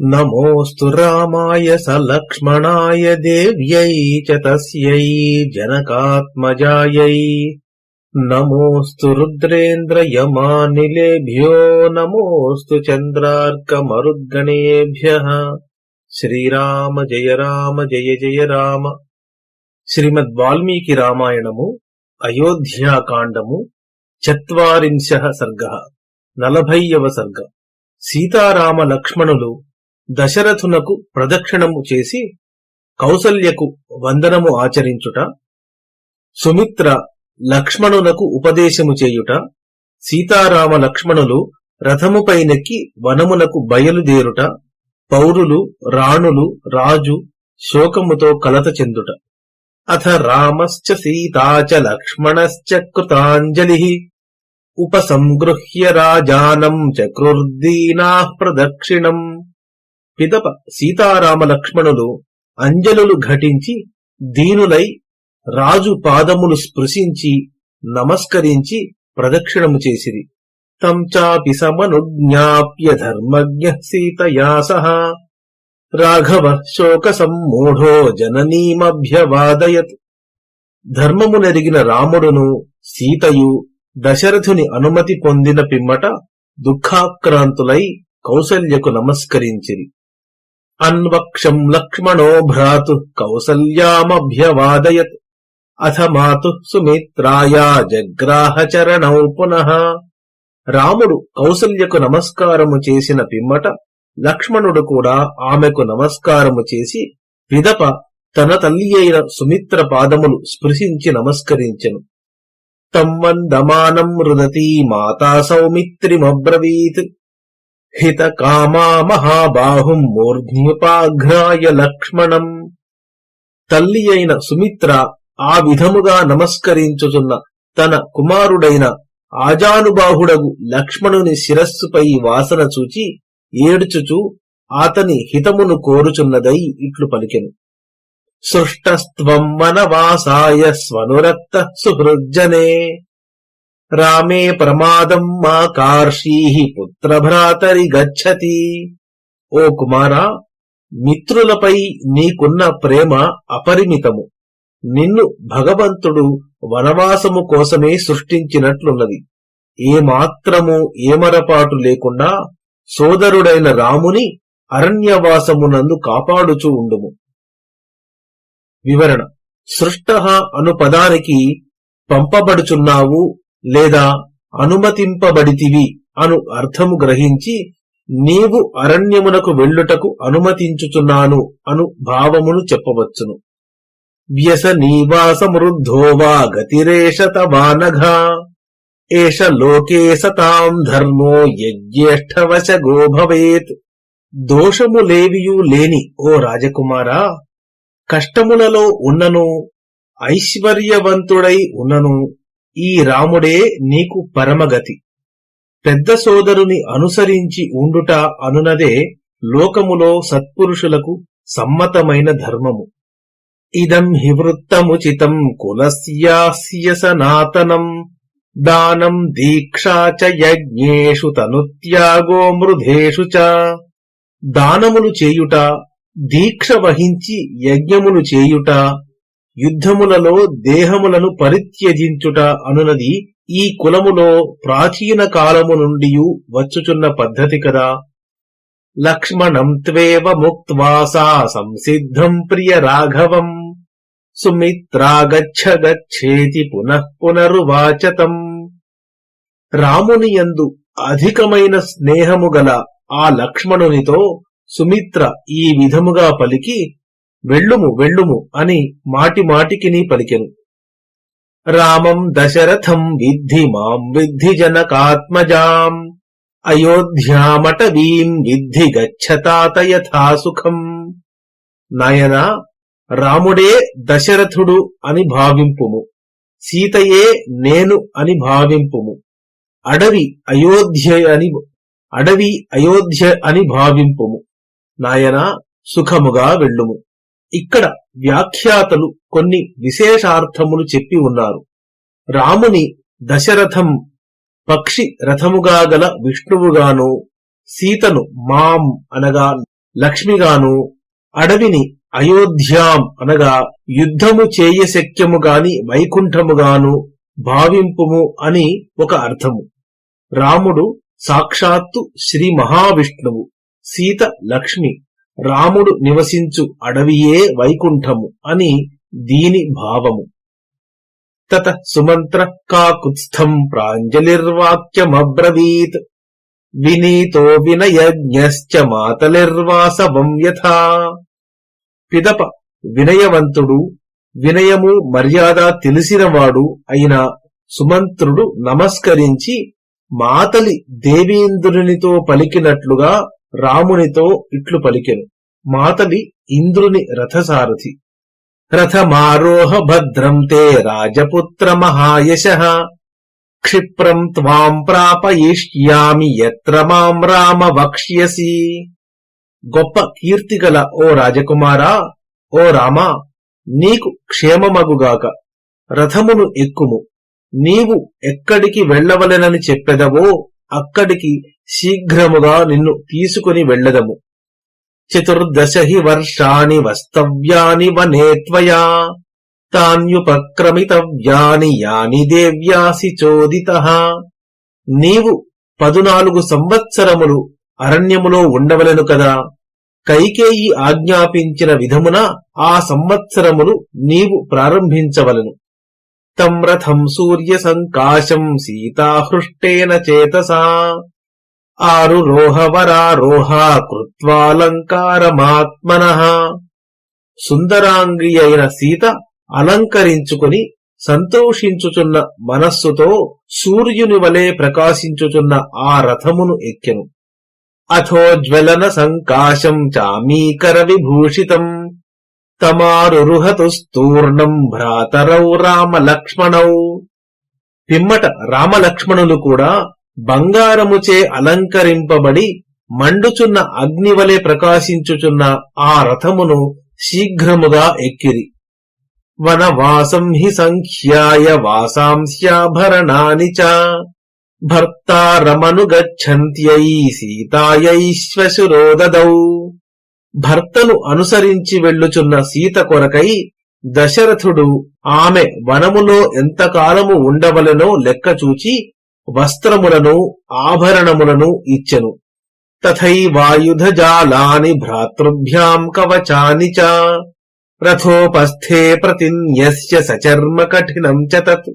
नमोऽस्तु रामाय सलक्ष्मणाय देव्यै च तस्यै जनकात्मजायै नमोऽस्तु रुद्रेन्द्रयमानिलेभ्यो नमोऽस्तु चन्द्रार्कमरुद्गणेभ्यः శ్రీరామ జయ రామ జయ జయ రామ శ్రీమద్ వాల్మీకి రామాయణము అయోధ్యాకాండము చత్వారింశ సర్గ నలభైవ సర్గ సీతారామ లక్ష్మణులు దశరథునకు ప్రదక్షిణము చేసి కౌసల్యకు వందనము ఆచరించుట సుమిత్ర లక్ష్మణునకు ఉపదేశము చేయుట సీతారామ లక్ష్మణులు రథముపైనెక్కి వనమునకు బయలుదేరుట పౌరులు రాణులు రాజు శోకముతో కలత చెందుట. అథ రామశ్చ సీతా చ లక్ష్మణశ్చ కృతాంజలి ఉపసంగృహ్య రాజానం చక్రుర్దీనా ప్రదక్షిణం. పిదప సీతారామ లక్ష్మణులు అంజలులు ఘటించి దీనులై రాజు పాదములు స్పృశించి నమస్కరించి ప్రదక్షిణము చేసిరి. తం చాపి సమనుజ్ఞాప్య ధర్మజ్ఞ సీతయా సహ రాఘవ శోక సమ్మూఢో జననీమభ్యవాదయత్. ధర్మము నెరిగిన రాముడును సీతయు దశరథుని అనుమతి పొందిన పిమ్మట దుఃఖాక్రాంతులై కౌసల్యకు నమస్కరించిరి. అన్వక్షం లక్ష్మణో భ్రాతు కౌసల్యామభ్యవాదయత్। అథ మాతు సుమిత్రాయా జగ్రాహచరణౌ పునః। రాముడు కౌసల్యకు నమస్కారము చేసిన పిమ్మట లక్ష్మణుడు కూడా ఆమెకు నమస్కారము చేసి విదప తన తల్లి అయిన సుమిత్ర పాదములు స్పృశించి నమస్కరించెను। తమ్మందమానం రుదతీ మాతా సౌమిత్రిమబ్రవీత్। హిత కామా మహాబాహుం మూర్ధ్యుపాఘ్రాయ లక్ష్మణం. తల్లి అయిన సుమిత్ర ఆ విధముగా నమస్కరించుచున్న తన కుమారుడైన ఆజానుబాహుడగు లక్ష్మణుని శిరస్సుపై వాసన చూచి ఏడుచుచు అతని హితమును కోరుచున్నదై ఇట్లు పలికెను. సృష్టస్త్వం మనవాసాయ స్వనురక్త సుహృజ్జనే రామే ప్రమాదం మా కార్షీహి పుత్రభ్రాతరి గచ్చతి. ఓ కుమారా మిత్రులపై నీకున్న ప్రేమ అపరిమితము. నిన్ను భగవంతుడు వనవాసము కోసమే సృష్టించినట్లున్నది. ఏమాత్రము ఏమరపాటు లేకుండా సోదరుడైన రాముని అరణ్యవాసమునందు కాపాడుచూ ఉండుము. వివరణ. సృష్ట అను పదానికి పంపబడుచున్నావు లేదా అనుమతింపబడితివి అను అర్థము గ్రహించి నీవు అరణ్యమునకు వెళ్ళుటకు అనుమతించుచున్నాను అను భావమును చెప్పవచ్చును. వ్యసనీవాసమృద్ధో వా గతిరేష తవానఘా ఏష లోకే సతాం ధర్మో యజ్ఞేష్టవశగో భవేత్. దోషములేవియూ లేని ఓ రాజకుమారా కష్టములలో ఉన్నను ఐశ్వర్యవంతుడై ఉన్నను ఈ రాముడే నీకు పరమగతి. పెద్ద సోదరుని అనుసరించి ఉండుట అనునదే లోకములో సత్పురుషులకు సమ్మతమైన ధర్మము. ఇదం హివృత్తముచితం కులస్యాస్య సనాతనం. దానం దీక్షా చ యజ్ఞేషు తనుత్యాగో మృధేషు చ. దానములు చేయుట దీక్ష వహించి యజ్ఞములు చేయుట యుద్ధములలో దేహములను పరిత్యజించుట అనునది ఈ కులములో ప్రాచీన కాలము నుండి వచ్చుచున్న పద్ధతి కదా. లక్ష్మణం త్వేవ ముక్త్వాసా సంసిద్ధం ప్రియ రాఘవం. సుమిత్రాగచ్చ గచ్చేతి పునః పునరువాచతం. రాముని యందు అధికమైన స్నేహము గల ఆ లక్ష్మణునితో సుమిత్ర ఈ విధముగా పలికి వెళ్ళుము వెళ్ళుము అని మాటి మాటికిని పలికెను. రామం దశరథం విద్ధి మాం విద్ధి జనకాత్మజాం. అయోధ్యామటవీం విద్ధి గచ్చతాత యథా సుఖం నాయనా రాముడే దశరథుడు అని భావింపుము. సీతయే నేను అని భావింపుము. అడవి అయోధ్య అని అడవి అయోధ్య అని భావింపుము. నాయనా సుఖముగా వెళ్ళుము. ఇక్కడ వ్యాఖ్యాతలు కొన్ని విశేషార్థములు చెప్పి ఉన్నారు. రాముని దశరథం పక్షి రథముగా గల విష్ణువుగాను సీతను మాం అనగా లక్ష్మిగాను అడవిని అయోధ్యాం అనగా యుద్ధము చేయశక్యము గాని వైకుంఠముగాను భావింపుము అని ఒక అర్థము. రాముడు సాక్షాత్తు శ్రీ మహావిష్ణువు సీత లక్ష్మి రాముడు నివసించు అడవియే వైకుంఠము అని దీని భావము. తత సుమంత్ర కాకుత్స్థం ప్రాంజలిర్వాక్యమబ్రవీత్. వినీతో వినయజ్ఞశ్చ మాతలిర్వాసవం యథా. పిదప వినయవంతుడు వినయము మర్యాద తెలిసినవాడు అయిన సుమంత్రుడు నమస్కరించి మాతలి దేవేంద్రునితో పలికినట్లుగా రామునితో ఇట్లు పలికెను. మాతలి ఇంద్రుని రథసారథి. రథమారోహ భద్రం తే రాజపుత్ర మహాయశ. క్షిప్రం త్వాం ప్రాపయిష్యామి ఎత్ర మాం రామ వక్ష్యసి. గొప్ప కీర్తిగల ఓ రాజకుమారా ఓ రామా నీకు క్షేమమగుగాక. రథమును ఎక్కుము. నీవు ఎక్కడికి వెళ్ళవలెనని చెప్పెదవో అక్కడికి శీఘ్రముగా నిన్ను తీసుకుని వెళ్ళదము. చతుర్దశ హి వర్షాని వస్తవ్యాని వనేత్వయా తాన్యుపక్రమితవ్యాని యాని దేవ్యాసి చోదిత. నీవు పదునాలుగు సంవత్సరములు అరణ్యములో ఉండవలను కదా. కైకేయి ఆజ్ఞాపించిన విధమున ఆ సంవత్సరములు నీవు ప్రారంభించవలను. తం రథం సూర్య సంకాశం సీతాహృష్టేన చేతసా. ఆరురోహవరారోహా కృత్వాలంకారమాత్మన. సుందరాంగి అయిన సీత అలంకరించుకుని సంతోషించుచున్న మనస్సుతో సూర్యుని వలె ప్రకాశించుచున్న ఆ రథమును ఎక్కెను. అథోజ్వలన సంకాశం చామీకర విభూషితం. తమారురుహతుస్తూర్ణం భ్రాతరౌ రామలక్ష్మణౌ. పిమ్మట రామలక్ష్మణులు కూడా బంగారముచే అలంకరింపబడి మండుచున్న అగ్నివలే ప్రకాశించుచున్న ఆ రథమును శీఘ్రముగా ఎక్కిరి. వనవాసం హి సంఖ్యాయ వాసాంస్యాభరణాని చ. భర్తారమనుగచ్చంత్యై సీతాయైశ్వశురోదదౌ భర్తను అనుసరించి వెళ్ళుచున్న సీత కొరకై దశరథుడు ఆమె వనములో ఎంతకాలము ఉండవలెనో లెక్కచూచి వస్త్రములను ఆభరణములను ఇచ్చెను. తథైవాయుధజాలాని భ్రాతృభ్యాం కవచాని చ. రథోపస్థే ప్రతిన్యస్య సచర్మ కఠినం చ తత్.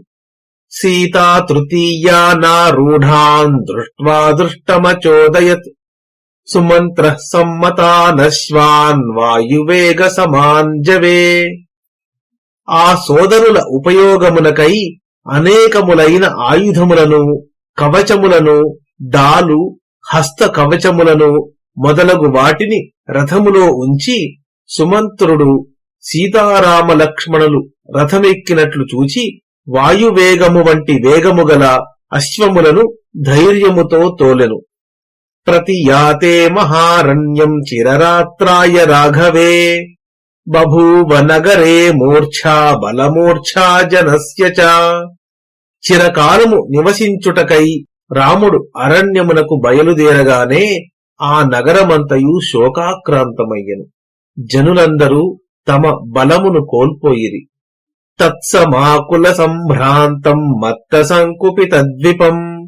సీతా తృతీయా నారూఢాన్ దృష్ట్వా దృష్టమచోదయత్. సుమంత్ర సమ్మతానశ్వాన్ వాయువేగ సమాంజవే ఆ సోదరుల ఉపయోగమునకై అనేకములైన ఆయుధములను కవచములను డాలు హస్త కవచములను మొదలగు వాటిని రథములో ఉంచి సుమంత్రుడు సీతారామ లక్ష్మణులు రథమెక్కినట్లు చూచి వాయువేగము వంటి వేగము గల అశ్వములను ధైర్యముతో తోలెను. ప్రతి యాతే మహారణ్యం చిరరాత్రాయ రాఘవే. బభూవ నగరే మూర్ఛా బలమూర్ఛా జనస్య చ. చిరకాలము నివసించుటకై రాముడు అరణ్యమునకు బయలుదేరగానే ఆ నగరమంతయు శోకాక్రాంతమయ్యను. జనులందరూ తమ బలమును కోల్పోయిరి. తత్సమాకుల సంభ్రాంతం మత్త సంకుపితద్విపం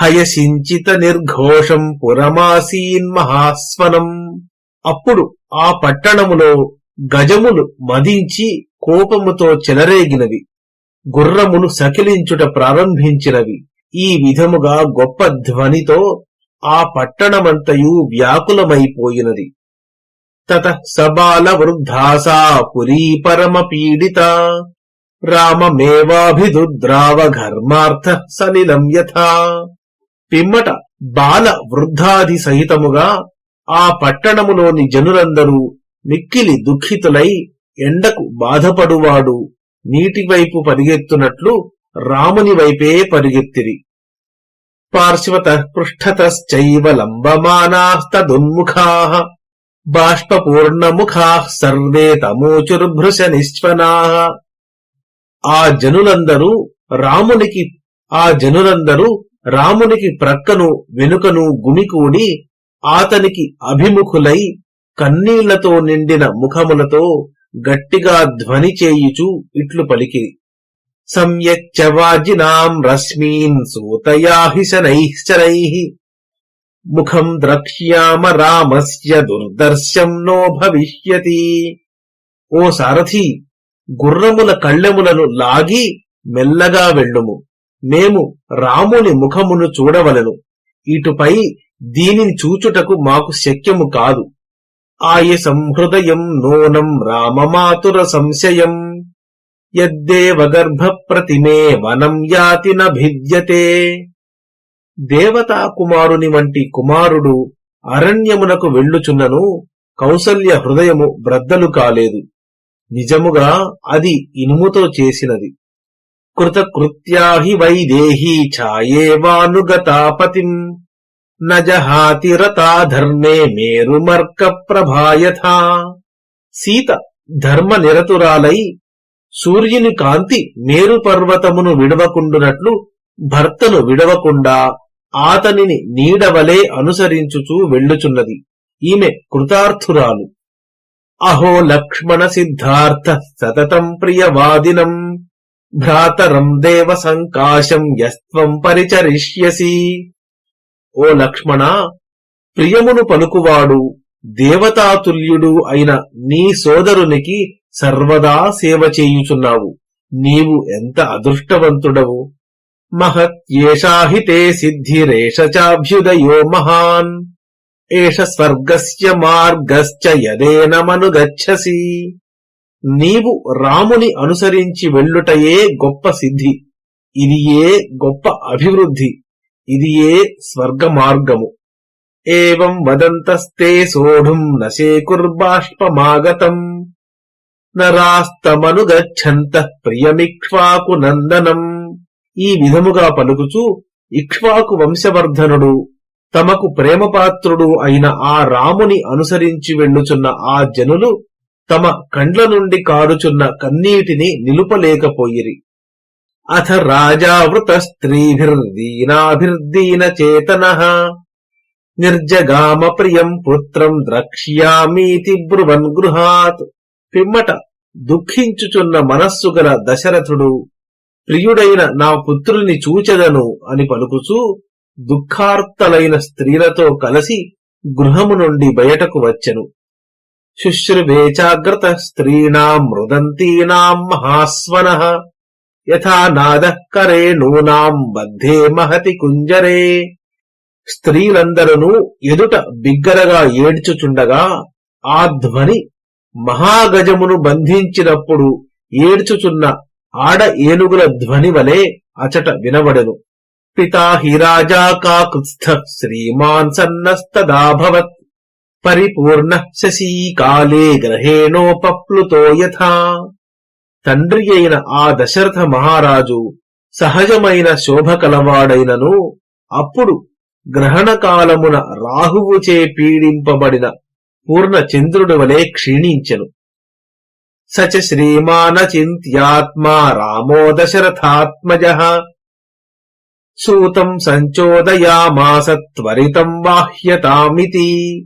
హయసించిత నిర్ఘోషం పురమాసీన్ మహాస్వనం. అప్పుడు ఆ పట్టణములో గజములు మదించి కోపముతో చెలరేగినవి. గుర్రములు సకిలించుట ప్రారంభించినవి. ఈ విధముగా గొప్ప ధ్వనితో ఆ పట్టణమంతయు వ్యాకులమైపోయినది. తత సబాల వృద్ధాసా పురీ పరమ పీడిత. రామమేవాభిదుద్రావ ఘర్మార్థ సలిలం యథా. పిమ్మట బాల వృద్ధాది సహితముగా ఆ పట్టణములోని జనులందరూ మిక్కిలి దుఃఖితులై ఎండకు బాధపడువాడు. నీటి వైపు పరిగెత్తునట్లు రాముని వైపే పరిగెత్తిరి. పార్శ్వత పృష్ఠతశ్చైవ లంబమానాస్తదున్ముఖా బాష్పూర్ణముఖా సర్వే తమోచుర్భృశ నిశ్వనా. ఆ జనులందరూ రామునికి ఆ జనులందరూ రామునికి ప్రక్కను వెనుకను గుమికూడి ఆతనికి అభిముఖులై కన్నీళ్ళతో నిండిన ముఖములతో గట్టిగా ధ్వని చేయుచు ఇట్లు పలికిరి సంయచ్చ రశ్మీన్ సూతయాహిశనైశ్చరైః ముఖం ద్రక్ష్యామ రామస్య దుర్దర్శం నో భవిష్యతి. ఓ సారథి గుర్రముల కళ్ళెములను లాగి మెల్లగా వెళ్ళుము. మేము రాముని ముఖమును చూడవలను. ఇటుపై దీనిని చూచుటకు మాకు శక్యము కాదు. ఆయ సంహృదయం నూనం రామమాతుర సంశయం యద్దేవగర్భ ప్రతిమే వనం యాతి న భిద్యతే దేవతా కుమారుని వంటి కుమారుడు అరణ్యమునకు వెళ్ళుచున్నను కౌసల్య హృదయము బ్రద్దలు కాలేదు. నిజముగా అది ఇనుముతో చేసినది. కృతకృత్యాహి వైదేహీ ఛాయేవానుగతాపతిం। నజహాతి రతా ధర్మే మేరుమర్క ప్రభాయథా సీత ధర్మ నిరతురాలై సూర్యుని కాంతి మేరు పర్వతమును విడవకుండునట్లు భర్తను విడవకుండా ఆతనిని నీడవలే అనుసరించుచూ వెళ్ళుచున్నది. ఈమె కృతార్థురాలు. అహో లక్ష్మణ సిద్ధార్థ సతతం ప్రియవాదినం. భ్రాతరం దేవ సంకాశం యస్త్వం పరిచరిష్యసి. ఓ లక్ష్మణ ప్రియమును పలుకువాడు దేవతాతుల్యుడు అయిన నీ సోదరునికి సర్వదా సేవ చేయుచున్నావు. నీవు ఎంత అదృష్టవంతుడవు? మహత్యేషాహితే సిద్ధిరేష చాభ్యుదయో మహాన్. ఏష స్వర్గస్య మార్గశ్చ యదేనమనుగచ్చసి. నీవు రాముని అనుసరించి వెళ్ళుటయే గొప్ప సిద్ధి. ఇది గొప్ప అభివృద్ధి. ఇది ఏ స్వర్గ మార్గము ఏం వదంతస్తే సోఢుం నశేకుర్బాష్పమాగతం. నరాస్తమనుగచ్చంత ప్రియమిక్ష్వాకు నందనం. ఈ విధముగా పలుకుచూ ఇక్ష్వాకు వంశవర్ధనుడు తమకు ప్రేమపాత్రుడు అయిన ఆ రాముని అనుసరించి వెళ్ళుచున్న ఆ జనులు తమ కండ్ల నుండి కారుచున్న కన్నీటిని నిలుపలేకపోయిరి. అథ రాజావృత స్త్రీభిర్దీనాభిర్దీన చేతన నిర్జగామ ప్రియం పుత్రం ద్రక్ష్యామీతి బ్రువన్ గృహాత్. పిమ్మట దుఃఖించుచున్న మనస్సు గల దశరథుడు ప్రియుడైన నా పుత్రుని చూచెదను అని పలుకుచూ దుఃఖార్తలైన స్త్రీలతో కలిసి గృహము నుండి బయటకు వచ్చెను. శుశ్రువేచాగ్రత స్త్రీణాం మృదంతీనాం మహాస్వన. యథా నాదః కరేణూనాం బద్ధే మహతి కుంజరే స్త్రీలందరూ ఎదుట బిగ్గరగా ఏడ్చుచుండగా ఆ ధ్వని మహాగజమును బంధించినప్పుడు ఏడ్చుచున్న ఆడ ఏనుగుల ధ్వని వలె అచట వినబడెను. పితా హిరాజా కాకృత్స్థ శ్రీమాన్ సన్నస్తదాభవత్ పరిపూర్ణ శశీకాలే గ్రహేణోపప్లుతో యథా। తండ్రి అయిన ఆ దశరథ మహారాజు సహజమైన శోభ కలవాడైనను అప్పుడు గ్రహణ కాలమున రాహువుచే పీడింపబడిన పూర్ణ చంద్రుడు వలె క్షీణించెను. సచ శ్రీమానచింత్యాత్మా రామో దశరథాత్మజ. సూతం సంచోదయామాస త్వరితం బాహ్యతామితి.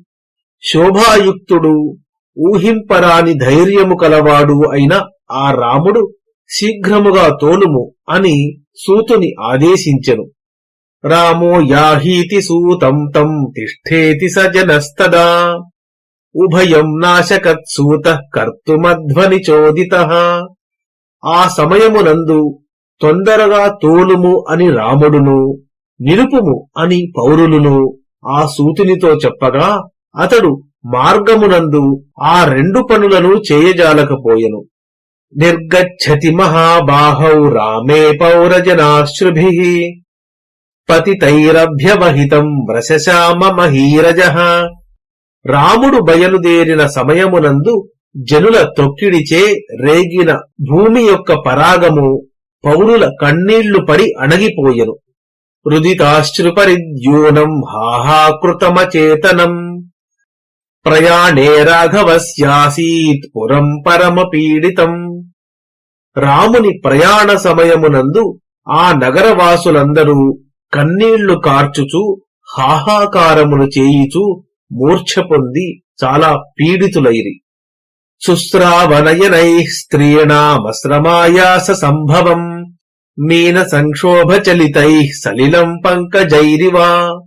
శోభాయుక్తుడు ఊహింపరాని ధైర్యము కలవాడు అయిన ఆ రాముడు శీఘ్రముగా తోలుము అని సూతుని ఆదేశించెను. రామో యాహీతి సూతం తం తిష్ఠేతి సజనస్తదా ఉభయం నాశకత్సూత కర్తుమధ్వని చోదిత. ఆ సమయమునందు తొందరగా తోలుము అని రాముడును నిలుపుము అని పౌరులును ఆ సూతునితో చెప్పగా అతడు మార్గమునందు ఆ రెండు పనులను చేయజాలకపోయెను. నిర్గచ్చతి మహాబాహౌ రామే పౌరజనాశ్రుభి పతితైరభ్యవహితం వ్రశశామ మహీరజ రాముడు బయలుదేరిన సమయమునందు జనుల తొక్కిడిచే రేగిన భూమి యొక్క పరాగము పౌరుల కన్నీళ్ళు పడి అణగిపోయెను. రుదితాశ్రుపరిద్యూనం హాహాకృతమచేతనం. ప్రయాణే రాఘవస్యాసీత్ పురం పరమపీడితం రాముని ప్రయాణ సమయమునందు ఆ నగరవాసులందరూ కన్నీళ్ళు కార్చుచూ హాహాకారములు చేయిచూ మూర్ఛ పొంది చాలా పీడితులైరి. శుశ్రావనయనై స్త్రీణామశ్రమాయాస సంభవం మీన సంక్షోభచలితై సలిలం పంకజైరివా.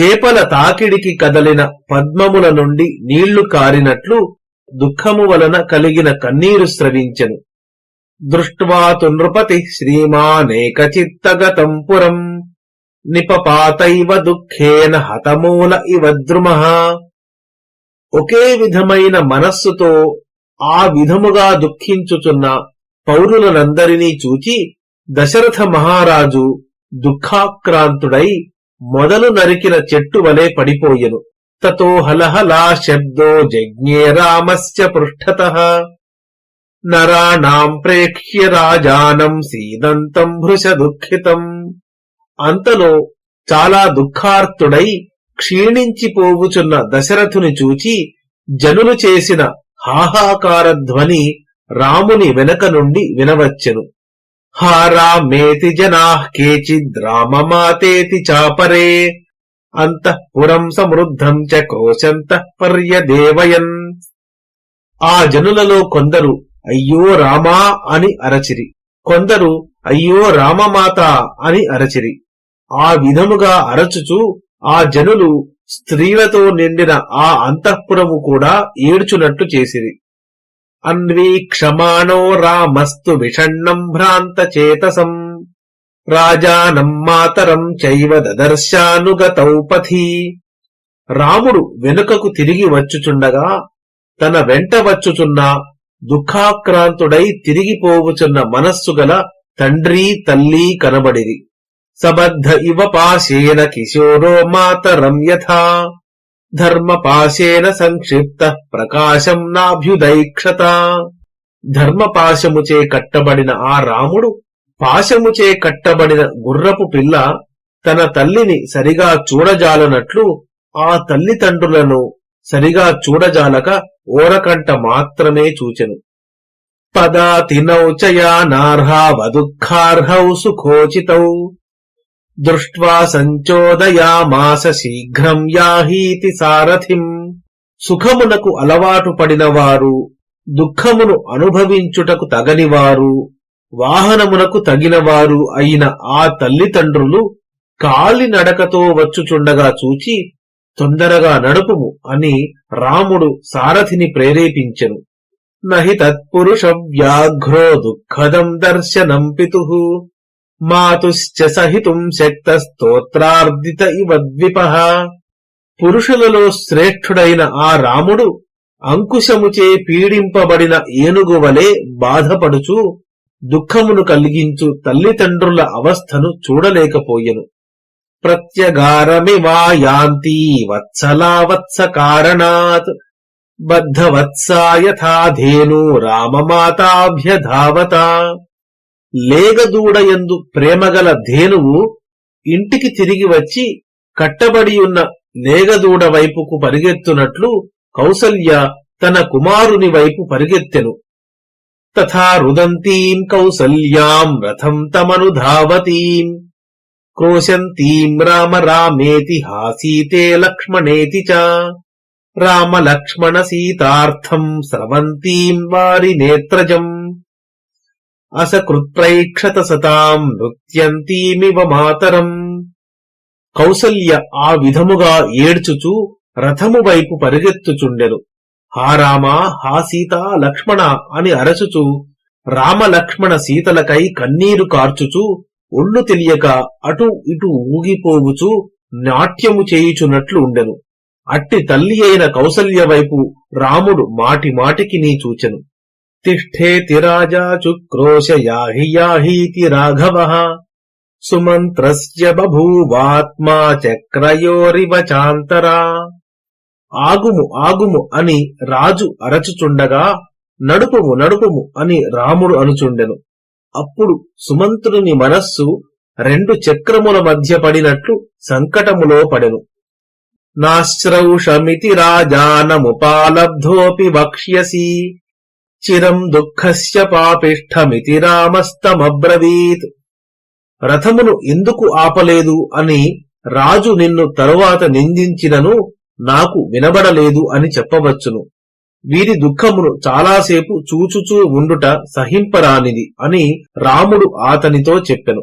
చేపల తాకిడికి కదలిన పద్మముల నుండి నీళ్ళు కారినట్లు దుఃఖము వలన కలిగిన కన్నీరు స్రవించెను. దృష్ట్వా తు నృపతి శ్రీమానేకచిత్తగతం పురం. నిపపాతైవ దుఃఖేన హతమూల ఇవ ద్రుమ. ఒకే విధమైన మనస్సుతో ఆ విధముగా దుఃఖించుచున్న పౌరులనందరినీ చూచి దశరథ మహారాజు దుఃఖాక్రాంతుడై మొదలు నరికిన చెట్టు వలె పడిపోయెను. తతో హలహలా శబ్దో జజ్ఞే రామస్య పృష్ఠత నరాణాం ప్రేక్ష్య రాజానం సీదంతం భృశ దుఃఖితం అంతలో చాలా దుఃఖార్తుడై క్షీణించిపోవుచున్న దశరథుని చూచి జనులు చేసిన హాహాకార ధ్వని రాముని వెనక నుండి వినవచ్చెను. హారామేతి జనా కేచిద్రామమాతేతి చాపరే. అంతఃపురం సమృద్ధం చ కోశంతఃపర్యదేవయన్ ఆ జనులలో కొందరు అయ్యో రామా అని అరచిరి. కొందరు అయ్యో రామమాత అని అరచిరి. ఆ విధముగా అరచుచు ఆ జనులు స్త్రీలతో నిండిన ఆ అంతఃపురము కూడా ఏడ్చునట్టు చేసిరి. అన్వీక్షమాణో రామస్తు విషణ్ణం భ్రాంత చేతసం. రాజానం మాతరం చైవ దదర్శానుగతౌపథీ రాముడు వెనుకకు తిరిగి వచ్చుచుండగా తన వెంట వచ్చుచున్న దుఃఖాక్రాంతుడై తిరిగిపోవుచున్న మనస్సు గల తండ్రి తల్లి కనబడిరి. సబద్ధ ఇవ పాశేన కిశోరో మాతరం యథా. ధర్మపాశేన సంక్షిప్త ప్రకాశం నాభ్యుదైక్షత. ధర్మపాశముచే కట్టబడిన ఆ రాముడు పాశముచే కట్టబడిన గుర్రపు పిల్ల తన తల్లిని సరిగా చూడజాలనట్లు ఆ తల్లిదండ్రులను సరిగా చూడజాలక ఓరకంట మాత్రమే చూచెను. పదాతినౌ చయానార్హావదుఃఖార్హౌ సుఖోచితౌ. దృష్ట్వా సంచోదయామాస శీఘ్రం యాహీతి సారథిం. సుఖమునకు అలవాటు పడినవారు దుఃఖమును అనుభవించుటకు తగనివారు వాహనమునకు తగినవారు అయిన ఆ తల్లిదండ్రులు కాలి నడకతో వచ్చుచుండగా చూచి తొందరగా నడుపుము అని రాముడు సారథిని ప్రేరేపించెను. నహి తత్పురుష వ్యాఘ్రో దుఃఖదం దర్శనం పితు. మాతుశ్చ సహితుం శక్త స్తోత్రార్దిత ఇవ ద్విప. పురుషులలో శ్రేష్ఠుడైన ఆ రాముడు అంకుశముచే పీడింపబడిన ఏనుగు వలె బాధపడుచు దుఃఖమును కలిగించు తల్లిదండ్రుల అవస్థను చూడలేకపోయెను. ప్రత్యగారమివా యాంతి వత్సలావత్స కారణాత్ బద్ధవత్సా యథాధేను రామమాతాభ్యధావత లేగదూడయందు ప్రేమగల ధేనువు ఇంటికి తిరిగి వచ్చి కట్టబడియున్న లేగదూడ వైపుకు పరిగెత్తునట్లు కౌసల్య తన కుమారుని వైపు పరిగెత్తెను. తథా రుదంతీం కౌసల్యాం రథం తమనుధావతీం ధావతీం. రామ రామేతి హాసీతే లక్ష్మణేతి చ. రామ లక్ష్మణ సీతార్థం స్రవంతీం వారి నేత్రజం. అసకృత్ప్రైక్షత సతాం నృత్యంతీమివ మాతరం. కౌసల్య ఆ విధముగా ఏడ్చుచు రథము వైపు పరిగెత్తుచుండెను. హా రామ హా సీత లక్ష్మణ అని అరచుచు రామలక్ష్మణ సీతలకై కన్నీరు కార్చుచూ ఒళ్ళు తెలియక అటు ఇటు ఊగిపోవుచు నాట్యము చేయుచున్నట్లు ఉండెను. అట్టి తల్లి అయిన కౌసల్య వైపు రాముడు మాటి మాటికి నీ చూచెను. తిష్ఠేతి రాజా చుక్రోశ యాహి యాహీతి రాఘవ. సుమంత్రస్య బభూవాత్మా చక్రయోరివ చాంతరా. ఆగుము ఆగుము అని రాజు అరచుచుండగా నడుపుము నడుపుము అని రాముడు అనుచుండెను. అప్పుడు సుమంత్రుని మనస్సు రెండు చక్రముల మధ్య పడినట్లు సంకటములో పడెను. నాశ్రౌషమితి రాజానముపాలబ్ధోపి వక్ష్యసి చిరం దుఃఖస్య పాపిష్టమితి రామస్తమబ్రవీత్. రథమును ఎందుకు ఆపలేదు అని రాజు నిన్ను తరువాత నిందించినను నాకు వినబడలేదు అని చెప్పవచ్చును. వీరి దుఃఖమును చాలాసేపు చూచుచూ ఉండుట సహింపరానిది అని రాముడు ఆతనితో చెప్పెను.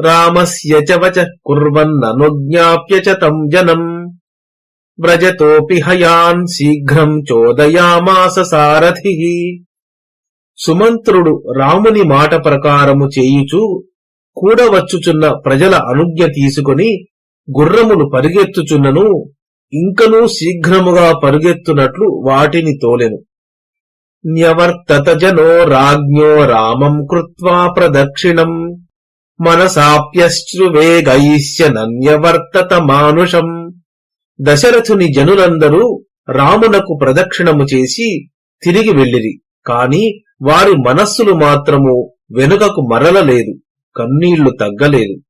రామస్య చ వచ కుర్వన్ననుజ్ఞాప్య చ తం జనం. వ్రజతోపి హయాన్ శీఘ్రం చోదయామాస సారథి. సుమంత్రుడు రాముని మాట ప్రకారము చేయుచూ కూడవచ్చుచున్న ప్రజల అనుజ్ఞ తీసుకొని గుర్రములు పరిగెత్తుచున్నను. ఇంకనూ శీఘ్రముగా పరుగెత్తునట్లు వాటిని తోలెను. న్యవర్తత జనో రాజ్ఞో రామం కృత్వా ప్రదక్షిణం. మనసాప్యశ్రువేగైశ్య నన్యవర్తత మానుషం. దశరథుని జనులందరూ రామునకు ప్రదక్షిణము చేసి తిరిగి వెళ్ళిరి. కాని వారి మనస్సులు మాత్రము వెనుకకు మరలలేదు. కన్నీళ్ళు తగ్గలేదు.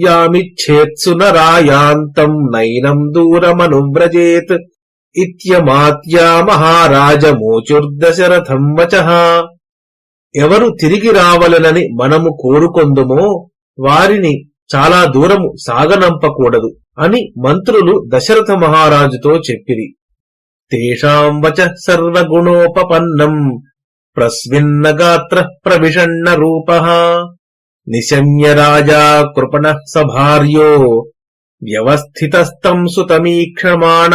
యామిచ్చేత్సు నరాయాంతం నైనం దూరమనువ్రజేత్ ఇత్యమాత్యా మహారాజమోచుర్దశరథం వచః. ఎవరు తిరిగి రావలనని మనము కోరుకొందుమో వారిని చాలా దూరము సాగనంపకూడదు అని మంత్రులు దశరథ మహారాజుతో చెప్పిరి. తేషాం వచ సర్వగుణోపపన్నం ప్రస్విన్నగాత్ర ప్రవిషన్న రూప నిశమ్య రాజా కృపణ సభార్యో వ్యవస్థితస్తం సుతమీక్షమాణ.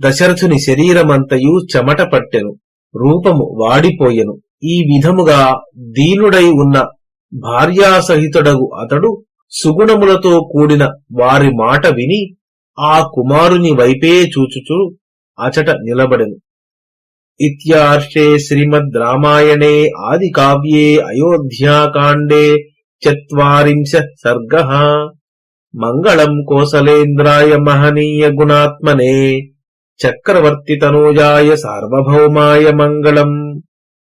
దశరథుని శరీరమంతయు చెమట పట్టెను రూపము వాడిపోయెను. ఈ విధముగా దీనుడై ఉన్న భార్యాసహితుడగు అతడు సుగుణములతో కూడిన వారి మాట విని ఆ కుమారుని వైపే చూచుచు అచట నిలబడెను. ఇర్షే శ్రీమద్ రామాయణే ఆది కావ్యే అయోధ్యాకాండే చరింశ సర్గ మంగళం కోసలేంద్రాయ మహనీయ గుణాత్మనే చక్రవర్తి తనూజాయ సార్వభౌమాయ మంగళం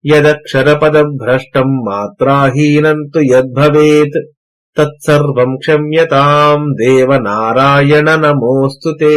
యదక్షరపదభ్రష్టం మాత్రాహీనం తు యద్భవేత్ తత్సర్వం క్షమ్యతాం దేవనారాయణ నమోస్తుతే